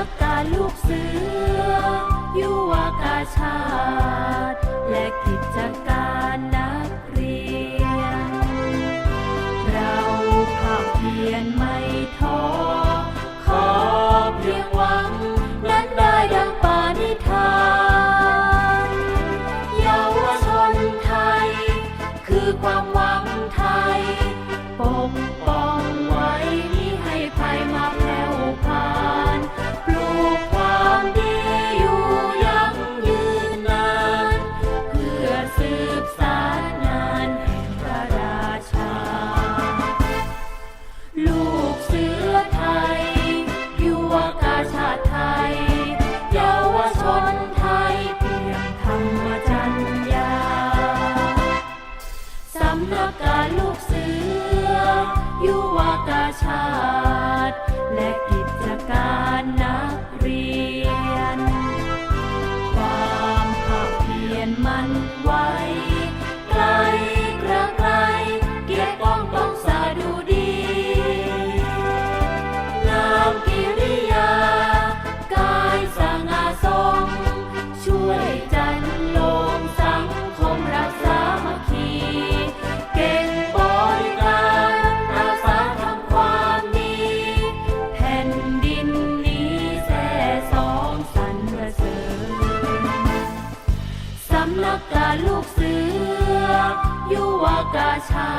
ับกาลูกเสือ ยุวากาชาติ และกิจการนักเรียน เราภาคเพียรไม่ท้อ ขอเพียงหวัง นั้นได้ดังปาณิธานเยาวชนไทย คือความหวังไทย time. กาลูกเสือ ยุวกาชา